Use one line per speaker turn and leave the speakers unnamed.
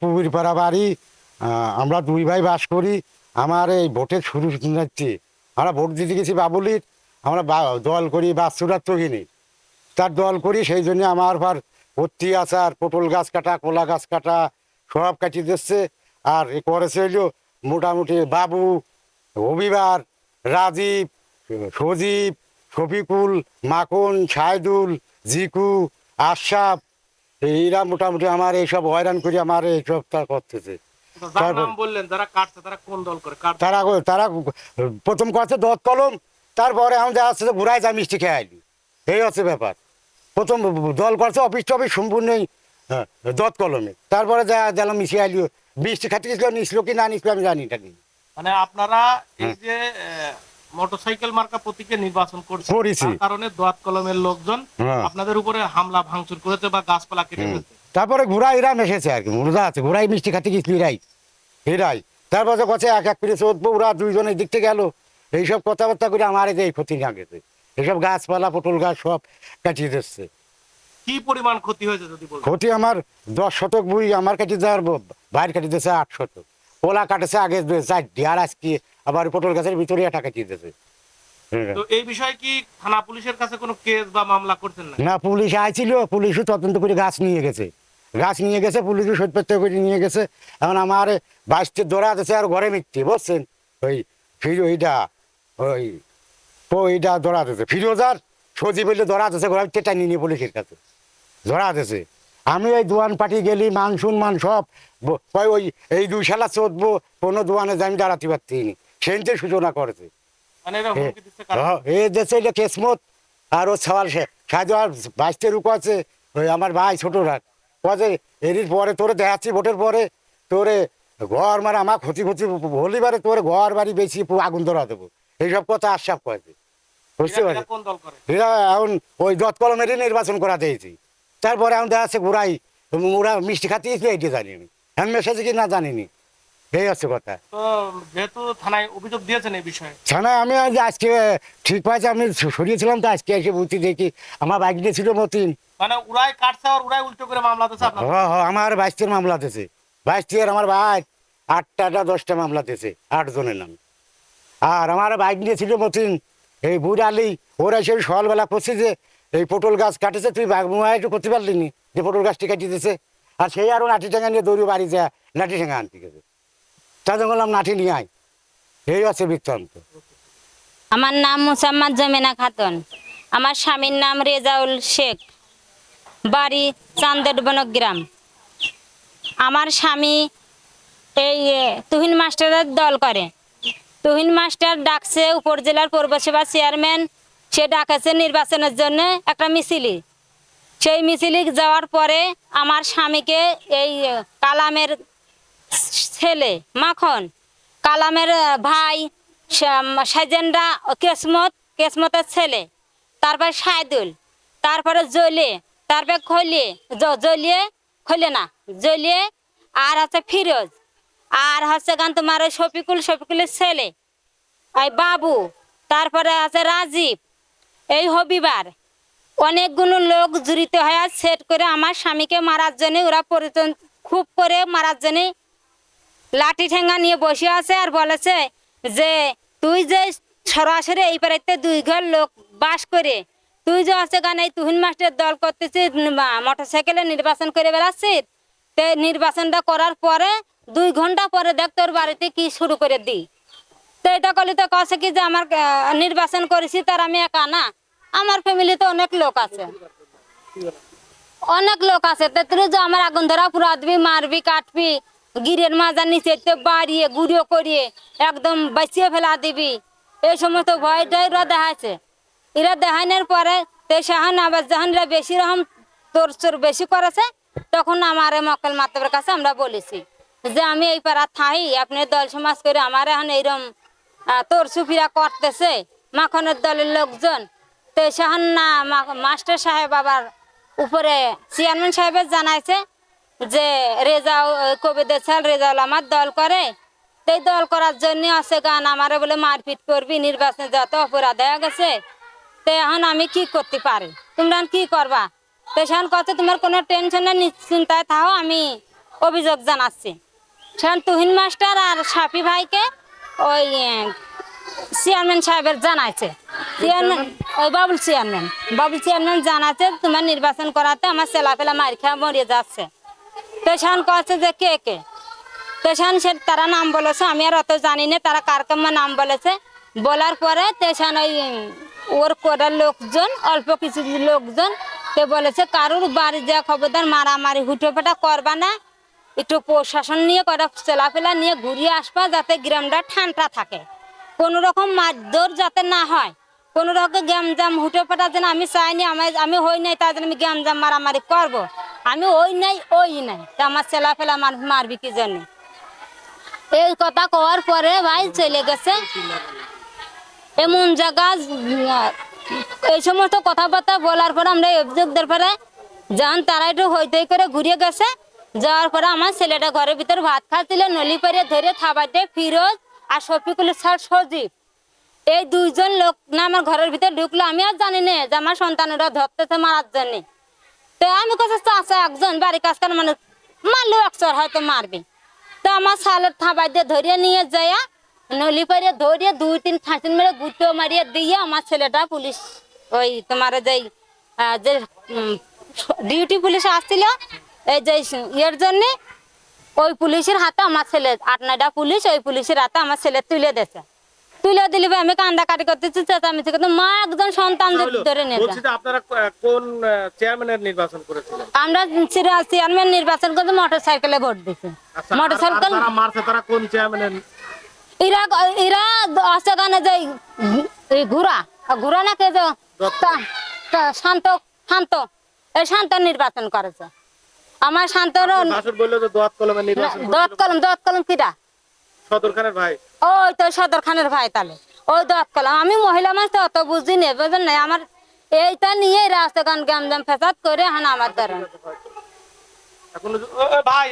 পুকুর পাড়া বাড়ি আমরা দুই ভাই বাস করি, আমার এই ভোটের শুরু হচ্ছে। আমরা ভোট দিতে গেছি বাবুলির, আমরা দল করি বাস্তুরার তহিনী। তার দল করি, সেই জন্য আমার আবার ভর্তি আচার পটল গাছ কাটা, কলা গাছ কাটা, সব কাটিয়ে দিচ্ছে। আর এ করেছে হইল মোটামুটি বাবু রবিবার রাজীব, সজীব, শফিকুল মাখন সাইদুল, জিকু, আশরাফ এইরা মোটামুটি আমার এইসব হয়রান করে আমার এইসব তার করতেছে। তারপর-
বললেন যারা কাটছে তারা কোন দল করে?
তারা তারা প্রথম করছে দত কলম তারপরে আমাদের আসছে যে ঘুরাই যা মিষ্টি খেয়ে আইলি। এই হচ্ছে ব্যাপার। প্রথম দল করছে অফিস টফিস সম্পূর্ণই হ্যাঁ, দত কলমে। তারপরে যা গেলাম মিশিয়ে আইলি বৃষ্টি খাতে গেছিল নিছিল কি না নিছিল আমি জানি নিয়ে
মানে আপনারা এই যে মোটরসাইকেল মার্কা প্রতীকে নির্বাচন
করেছি।
তার কারণে দোয়াত কলমের লোকজন
হ্যাঁ।
আপনাদের উপরে হামলা ভাঙচুর করেছে বা গাছপালা কেটে ফেলছে।
তারপরে ঘোড়া এরাম এসেছে আর কি মুরদা আছে ঘোড়াই মিষ্টি খাতে গেছিল এরাই এরাই তারপরে কথা এক এক করে চোদ্দ ওরা দুইজনের দিক থেকে গেল এইসব কথাবার্তা করে আমার এই যে এই ক্ষতি না গেছে। এইসব গাছপালা পটল গাছ সব কাটিয়ে দিচ্ছে।
কি পরিমাণ ক্ষতি হয়েছে যদি
ক্ষতি আমার দশ শতক বই আমার কাছে যাওয়ার বাইরে কাটিয়ে দিয়েছে আট শতক। ওলা কাটেছে আগে চারটি আর আজকে আবার পটল গাছের ভিতরে টাকা কাটিয়ে দিয়েছে।
তো এই বিষয়ে কি থানা পুলিশের কাছে কোনো কেস বা মামলা করছেন না
না পুলিশ আইছিল পুলিশও তদন্ত করে গাছ নিয়ে গেছে। গাছ নিয়ে গেছে পুলিশও সত্যি করে নিয়ে গেছে। এখন আমার বাইশটি দৌড়া আছে আর ঘরে মিথ্যে বুঝছেন? ওই ফিরো এইটা ওই ও এইটা দৌড়া আছে ফিরোজার সজি বললে দৌড়া আছে ঘরে টানিয়ে নিয়ে পুলিশের কাছে। ধরা দিছে আমি ওই দোয়ান পাটি গেলি মান সব ওই ওই এই দুই সালা চোদ্দ কোনো দোয়ানে আমি দাঁড়াতে পারছি সেদিন সূচনা করেছে।
মানে?
হ্যাঁ, এ দেশে এটা কেসমত আর ও সওয়াল সাজু আর বাইশতে রুকু আছে ওই আমার ভাই ছোটরা। কাজে এরির পরে তোরে দেখাচ্ছি ভোটের পরে তোরে ঘর মানে আমার ক্ষতি ক্ষতি হলিবারে তোরে ঘর বাড়ি বেশি আগুন ধরা দেবো। এইসব কথা আশ্বাস করেছে। বুঝতে পারছি
এরা
এখন ওই দত কলমেরই নির্বাচন করা দিয়েছি। তারপরে এখন দেখা যাচ্ছে ঘুরাই ওরা মিষ্টি খাতে এইটি জানি আমি। আমি মেসেজ কি না জানিনি। এই হচ্ছে কথা।
তো যেহেতু থানায় অভিযোগ দিয়েছেন এই বিষয়ে।
ছানা আমি আজ আজকে ঠিক পাইছি আমি সরিয়েছিলাম তো আজকে এসে বুঝছি দেখি আমার বাইক দিয়ে ছিল মতিন।
মানে উড়াই কাটছে আর উড়াই উল্টো করে মামলা দিচ্ছে আপনার?
হ হ আমার বাইশটির মামলা দিয়েছে। বাইশটির আমার ভাই আটটা দশটা মামলা দিয়েছে আট জনের নাম। আর আমার বাইক নিয়ে ছিল মতিন এই বুড় আলি ওরা এসে সকালবেলা করছে যে এই পটল গাছ কাটেছে তুই একটু করতে পারলি নি? যে পটল গাছটি কাটিয়ে দিয়েছে। আর সেই আরও লাঠি ঠেঙা নিয়ে দৌড়ি বাড়ি যা লাঠি ঠেঙা আনতে গেছে। তাদের বললাম লাঠি নিয়ে আয়। এই আছে বৃত্তান্ত।
আমার নাম মুসাম্মদ জমেনা খাতুন। আমার স্বামীর নাম রেজাউল শেখ। বাড়ি চান্দের বনগ্রাম আমার স্বামী এই তুহিন মাস্টারের দল করে। তুহিন মাস্টার ডাকছে উপজেলার পৌরসভা চেয়ারম্যান। সে ডাকেছে নির্বাচনের জন্য একটা মিছিলি। সেই মিছিলে যাওয়ার পরে আমার স্বামীকে এই কালামের ছেলে, মাখন। কালামের ভাই সা- সাজেন্ডা, কেসমত, কেসমতের ছেলে। তারপর সাইদুল, তারপরে জলে তারপরে খলিয়ে জলিয়ে, খলে না, জলিয়ে, আর হচ্ছে ফিরোজ। আর হচ্ছে গান তোমার ওই শফিকুল, শফিকুলের ছেলে। এই বাবু, তারপরে আছে রাজীব। এই হবিবার, অনেকগুলো লোক জড়িত হয়ে সেট করে আমার স্বামীকে মারার জন্য ওরা পরিচন খুব করে মারার জন্যে লাঠি ঠেঙ্গা নিয়ে বসে আছে আর বলেছে যে, তুই যে সরাসরি এই পাড়াতে দুই ঘর লোক বাস করে, তুই যে আছে গানে এই তুহিন মাস্টার দল করতেছিস মোটর সাইকেলে নির্বাচন করে বেড়াচ্ছিস, তো নির্বাচনটা করার পরে দুই ঘণ্টা পরে দেখ তোর বাড়িতে কি শুরু করে দিই তো এটা করলে তো কছে কি যে আমার নির্বাচন করেছি, তার আমি একা না। আমার ফ্যামিলিতে অনেক লোক আছে। অনেক লোক আছে। তো তুই যে আমার আগুন ধরা পুরা দিবি মারবি, কাটবি গিরের মাজা নিচে বাড়িয়ে গুঁড়ো করিয়ে একদম বাঁচিয়ে ফেলা দিবি। এই সমস্ত ভয়টাই এরা দেখাচ্ছে এরা দেখানোর পরে তো সাহান আবার এরা বেশি রকম তোর চোর বেশি করেছে, তখন আমার এই মক্কেল মাতবের কাছে আমরা বলেছি যে আমি এই পাড়া থাই আপনি দল সমাজ করে আমার এখন এইরকম তোর সুফিরা করতেছে, মাখনের দলের লোকজন। তো সাহান না মাস্টার সাহেব আবার উপরে চেয়ারম্যান সাহেবের জানাইছে যে রেজাউ কবিদের ছেল রেজাউল আমার দল করে এই দল করার জন্য আছে গান আমারে বলে মারপিট করবি নির্বাচনে যত অপরাধ হয়ে গেছে তো এখন আমি কি করতে পারি? তোমরা কি করবা? তো সেখান কথা তোমার কোনো টেনশন নিশ্চিন্তায় থাও আমি অভিযোগ জানাচ্ছি। সেখান তুহিন মাস্টার আর সাফি ভাইকে ওই চেয়ারম্যান সাহেবের জানাইছে। চেয়ারম্যান ওই বাবুল চেয়ারম্যান বাবুল চেয়ারম্যান জানাচ্ছে তোমার নির্বাচন করাতে আমার ছেলাপেলা মার খেয়ে মরিয়ে যাচ্ছে। সেখান কচ্ছে যে কে কে? তো সে তারা নাম বলেছে, আমি আর অত জানি না, তারা কার কাম্মা নাম বলেছে। বলার পরে তেসান ওই ওর করার লোকজন, অল্প কিছু লোকজন, তো বলেছে, কারুর বাড়ি যা খবরদার মারামারি, হুটোপাটা করবা না। একটু প্রশাসন নিয়ে কটা চেলাফেলা নিয়ে ঘুরিয়ে আসবা, যাতে গ্রামটা ঠান্ডা থাকে। কোনো রকম মারধর যাতে না হয়। কোনো রকম গ্যামজাম, হুটোপাটা যেন আমি চাইনি, আমি আমি হই নাই তার জন্য আমি গ্যামজাম মারামারি করব। আমি ওই নাই ওই নাই। তা আমার চেলাফেলা মানুষ মারবি কি জন্য? এই কথা কওয়ার পরে ভাই চলে গেছে। এমন জায়গা, এই সমস্ত কথাবার্তা বলার পরে আমরা অভিযোগ দেওয়ার পরে যান, তারা একটু হইতই করে ঘুরিয়ে গেছে। যাওয়ার পরে আমার ছেলেটা ঘরের ভিতর ভাত খাচ্ছিল, নলি পেরে ধরে থাবাইতে ফিরোজ আর শফিকুল স্যার সজীব। এই দুইজন লোক না আমার ঘরের ভিতর ঢুকলো, আমি আর জানি না যে আমার সন্তানেরা ধরতেছে মারার জন্য। তো আমি কাছে চাষা একজন বাড়ি কাজ করার মানুষ মারলেও একশোর হয়তো মারবে। তো আমার সালের থাবাই দিয়ে ধরিয়ে নিয়ে যায় নলি পারিয়ে ধরিয়ে দুই তিন ফাঁসিন মেরে গুটো মারিয়ে দিয়ে আমার ছেলেটা পুলিশ ওই তোমার যে আহ, যে ডিউটি পুলিশ আসছিল এই যে ইয়ের জন্যে ওই পুলিশের হাতে আমার ছেলে আট নয়টা পুলিশ ওই পুলিশের হাতে আমার ছেলে তুলে দিয়েছে। তুলে দিলে আমি কান্দা কাটি করতেছি চেঁচামেচি করতে মা একজন সন্তান ধরে
আপনারা কোন চেয়ারম্যানের নির্বাচন করেছিলেন?
আমরা চেয়ারম্যান নির্বাচন করতে মোটর সাইকেলে ভোট দিছি।
আচ্ছা, আর-
মোটর
আর
সাইকেল
যারা মারছে তারা কোন চেয়ারম্যানের?
ইরা ইরা আছে গানে যে এই ঘুরা। ঘুরা না কে যে শান্ত শান্ত। এই শান্ত নির্বাচন করেছে। আমার শান্তর দত কলম দত কলম কিরা
সদর খানের ভাই।
ওই তো সদর খানের ভাই তাহলে। ওই দত কলম আমি মহিলা মানুষ অত বুঝি নেই বুঝবেন না আমার এইটা নিয়ে রাস্তা গান গ্যাম ফেসাদ করে হান আমার
ও ভাই